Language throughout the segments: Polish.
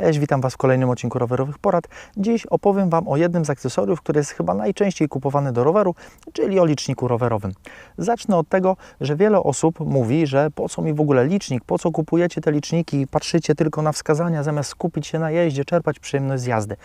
Cześć, witam Was w kolejnym odcinku rowerowych porad. Dziś opowiem Wam o jednym z akcesoriów, który jest chyba najczęściej kupowany do roweru, czyli o liczniku rowerowym. Zacznę od tego, że wiele osób mówi, że po co mi w ogóle licznik, po co kupujecie te liczniki, patrzycie tylko na wskazania, zamiast skupić się na jeździe, czerpać przyjemność z jazdy.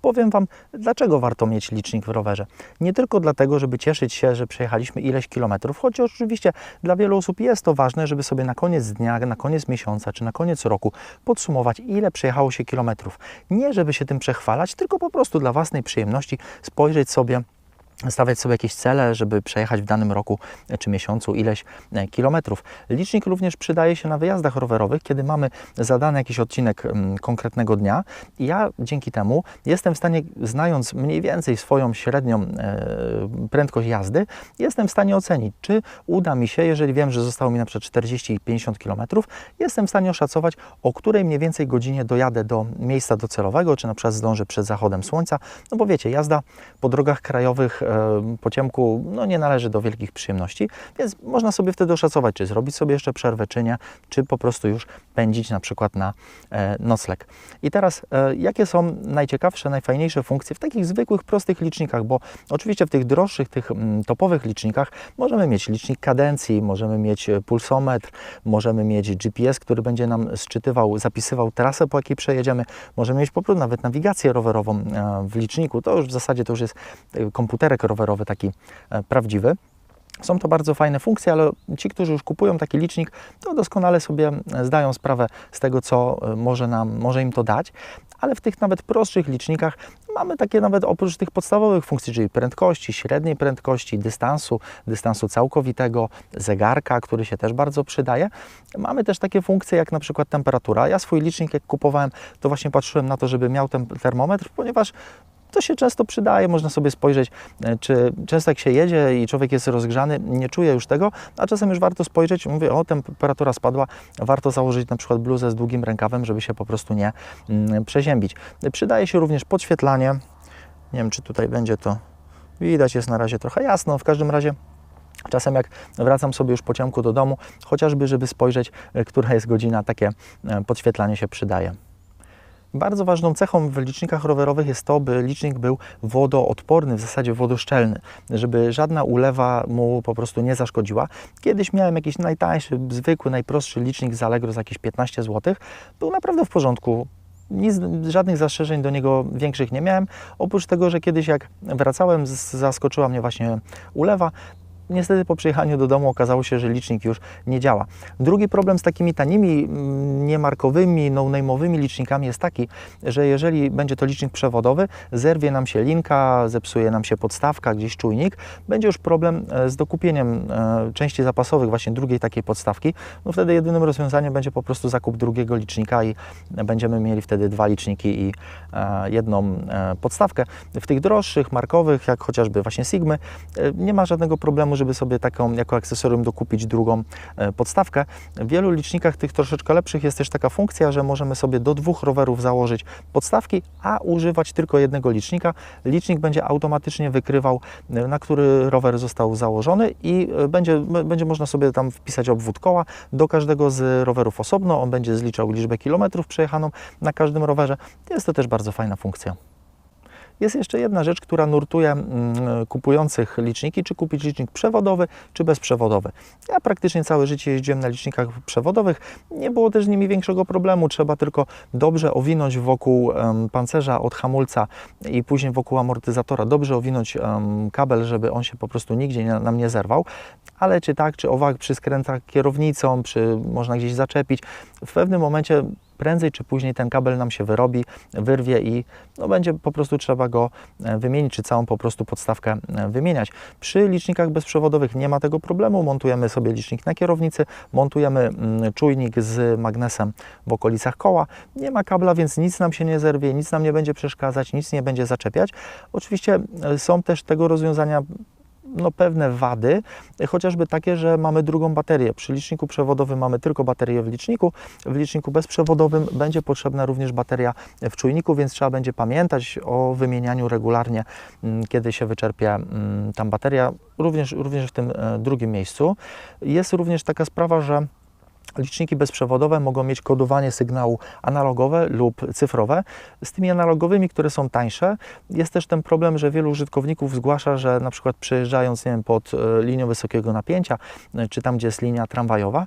Powiem Wam, dlaczego warto mieć licznik w rowerze. Nie tylko dlatego, żeby cieszyć się, że przejechaliśmy ileś kilometrów, choć oczywiście dla wielu osób jest to ważne, żeby sobie na koniec dnia, na koniec miesiąca czy na koniec roku podsumować, ile przejechało się kilometrów. Nie żeby się tym przechwalać, tylko po prostu dla własnej przyjemności spojrzeć sobie stawiać sobie jakieś cele, żeby przejechać w danym roku czy miesiącu ileś e, kilometrów. Licznik również przydaje się na wyjazdach rowerowych, kiedy mamy zadany jakiś odcinek mm, konkretnego dnia i ja dzięki temu jestem w stanie, znając mniej więcej swoją średnią e, prędkość jazdy, jestem w stanie ocenić, czy uda mi się, jeżeli wiem, że zostało mi na przykład 40 i 50 kilometrów, jestem w stanie oszacować, o której mniej więcej godzinie dojadę do miejsca docelowego, czy na przykład zdążę przed zachodem słońca, no bo wiecie, jazda po drogach krajowych po ciemku no, nie należy do wielkich przyjemności, więc można sobie wtedy oszacować, czy zrobić sobie jeszcze przerwę, czy nie, czy po prostu już pędzić na przykład na e, nocleg. I teraz, e, jakie są najciekawsze, najfajniejsze funkcje w takich zwykłych, prostych licznikach, bo oczywiście w tych droższych, tych mm, topowych licznikach możemy mieć licznik kadencji, możemy mieć e, pulsometr, możemy mieć GPS, który będzie nam sczytywał, zapisywał trasę, po jakiej przejedziemy, możemy mieć po prostu nawet nawigację rowerową w liczniku, to już w zasadzie to już jest komputerek rowerowy taki e, prawdziwy. Są to bardzo fajne funkcje, ale ci, którzy już kupują taki licznik, to doskonale sobie e, zdają sprawę z tego, co e, może, nam, może im to dać. Ale w tych nawet prostszych licznikach mamy takie nawet oprócz tych podstawowych funkcji, czyli prędkości, średniej prędkości, dystansu, dystansu całkowitego, zegarka, który się też bardzo przydaje. Mamy też takie funkcje jak na przykład temperatura. Ja swój licznik jak kupowałem, to właśnie patrzyłem na to, żeby miał ten termometr, ponieważ to się często przydaje, można sobie spojrzeć, e, czy często jak się jedzie i człowiek jest rozgrzany, nie czuje już tego, a czasem już warto spojrzeć, mówię, o, temperatura spadła, warto założyć na przykład bluzę z długim rękawem, żeby się po prostu nie mm, przeziębić. Przydaje się również podświetlanie, nie wiem, czy tutaj będzie to widać, jest na razie trochę jasno, w każdym razie Czasem jak wracam sobie już po ciemku do domu, chociażby żeby spojrzeć, e, która jest godzina, takie e, podświetlanie się przydaje. Bardzo ważną cechą w licznikach rowerowych jest to, by licznik był wodoodporny, w zasadzie wodoszczelny, żeby żadna ulewa mu po prostu nie zaszkodziła. Kiedyś miałem jakiś najtańszy, zwykły, najprostszy licznik z Allegro za jakieś 15 zł. Był naprawdę w porządku. Nic, żadnych zastrzeżeń do niego większych nie miałem. Oprócz tego, że kiedyś jak wracałem, zaskoczyła mnie właśnie ulewa, niestety po przyjechaniu do domu okazało się, że licznik już nie działa. Drugi problem z takimi tanimi, mm, niemarkowymi, no-name'owymi licznikami jest taki, że jeżeli będzie to licznik przewodowy, zerwie nam się linka, zepsuje nam się podstawka, gdzieś czujnik, będzie już problem e, z dokupieniem e, części zapasowych, właśnie drugiej takiej podstawki, no wtedy jedynym rozwiązaniem będzie po prostu zakup drugiego licznika i będziemy mieli wtedy dwa liczniki i e, jedną podstawkę. W tych droższych, markowych, jak chociażby właśnie Sigmy, nie ma żadnego problemu, żeby sobie taką jako akcesorium dokupić drugą e, podstawkę. W wielu licznikach tych troszeczkę lepszych jest też taka funkcja, że możemy sobie do dwóch rowerów założyć podstawki, a używać tylko jednego licznika. Licznik będzie automatycznie wykrywał, e, na który rower został założony i e, będzie, będzie można sobie tam wpisać obwód koła do każdego z rowerów osobno. On będzie zliczał liczbę kilometrów przejechaną na każdym rowerze. Jest to też bardzo fajna funkcja. Jest jeszcze jedna rzecz, która nurtuje mm, kupujących liczniki, czy kupić licznik przewodowy, czy bezprzewodowy. Ja praktycznie całe życie jeździłem na licznikach przewodowych, nie było też z nimi większego problemu, trzeba tylko dobrze owinąć wokół pancerza od hamulca i później wokół amortyzatora, dobrze owinąć kabel, żeby on się po prostu nigdzie nam nie zerwał, ale czy tak, czy owak przy skrętach kierownicą, czy można gdzieś zaczepić, w pewnym momencie prędzej czy później ten kabel nam się wyrobi, wyrwie i no, będzie po prostu trzeba go e, wymienić, czy całą po prostu podstawkę e, wymieniać. Przy licznikach bezprzewodowych nie ma tego problemu, montujemy sobie licznik na kierownicy, montujemy mm, czujnik z magnesem w okolicach koła, nie ma kabla, więc nic nam się nie zerwie, nic nam nie będzie przeszkadzać, nic nie będzie zaczepiać. Oczywiście e, są też tego rozwiązania no, pewne wady, chociażby takie, że mamy drugą baterię. Przy liczniku przewodowym mamy tylko baterię w liczniku, w liczniku bezprzewodowym będzie potrzebna również bateria w czujniku, więc trzeba będzie pamiętać o wymienianiu regularnie, mm, kiedy się wyczerpie mm, tam bateria, również, również w tym e, drugim miejscu. Jest również taka sprawa, że Liczniki bezprzewodowe mogą mieć kodowanie sygnału analogowe lub cyfrowe. Z tymi analogowymi, które są tańsze, jest też ten problem, że wielu użytkowników zgłasza, że na przykład przejeżdżając nie wiem, pod e, linią wysokiego napięcia, e, czy tam, gdzie jest linia tramwajowa,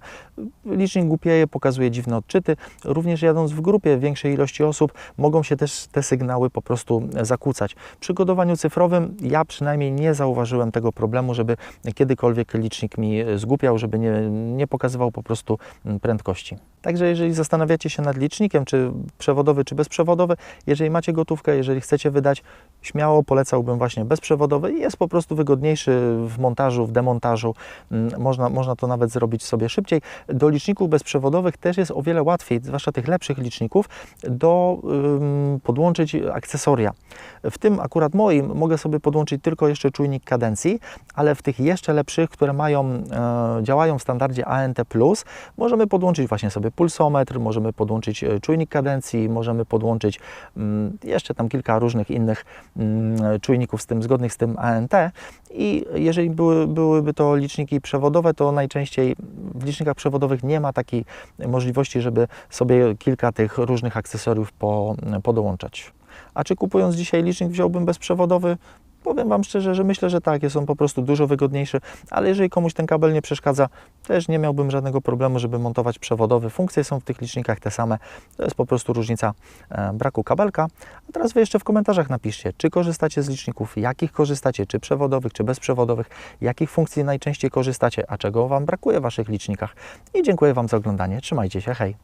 licznik głupieje, pokazuje dziwne odczyty. Również jadąc w grupie większej ilości osób, mogą się też te sygnały po prostu zakłócać. Przy kodowaniu cyfrowym ja przynajmniej nie zauważyłem tego problemu, żeby kiedykolwiek licznik mi zgłupiał, żeby nie, nie pokazywał po prostu prędkości. Także jeżeli zastanawiacie się nad licznikiem, czy przewodowy, czy bezprzewodowy, jeżeli macie gotówkę, jeżeli chcecie wydać, śmiało polecałbym właśnie bezprzewodowy. Jest po prostu wygodniejszy w montażu, w demontażu. Mm, Można, można to nawet zrobić sobie szybciej. Do liczników bezprzewodowych też jest o wiele łatwiej, zwłaszcza tych lepszych liczników, do ym, podłączyć akcesoria. W tym akurat moim mogę sobie podłączyć tylko jeszcze czujnik kadencji, ale w tych jeszcze lepszych, które mają, e, działają w standardzie ANT+, możemy podłączyć właśnie sobie pulsometr, możemy podłączyć e, czujnik kadencji, możemy podłączyć mm, jeszcze tam kilka różnych innych mm, czujników z tym, zgodnych z tym ANT i jeżeli były, byłyby to liczniki przewodowe, to najczęściej w licznikach przewodowych nie ma takiej możliwości, żeby sobie kilka tych różnych akcesoriów po, podołączać. A czy kupując dzisiaj licznik wziąłbym bezprzewodowy? Powiem Wam szczerze, że myślę, że tak, jest on po prostu dużo wygodniejszy, ale jeżeli komuś ten kabel nie przeszkadza, też nie miałbym żadnego problemu, żeby montować przewodowy. Funkcje są w tych licznikach te same, to jest po prostu różnica e, braku kabelka. A teraz Wy jeszcze w komentarzach napiszcie, czy korzystacie z liczników, jakich korzystacie, czy przewodowych, czy bezprzewodowych, jakich funkcji najczęściej korzystacie, a czego Wam brakuje w Waszych licznikach. I dziękuję Wam za oglądanie, trzymajcie się, hej!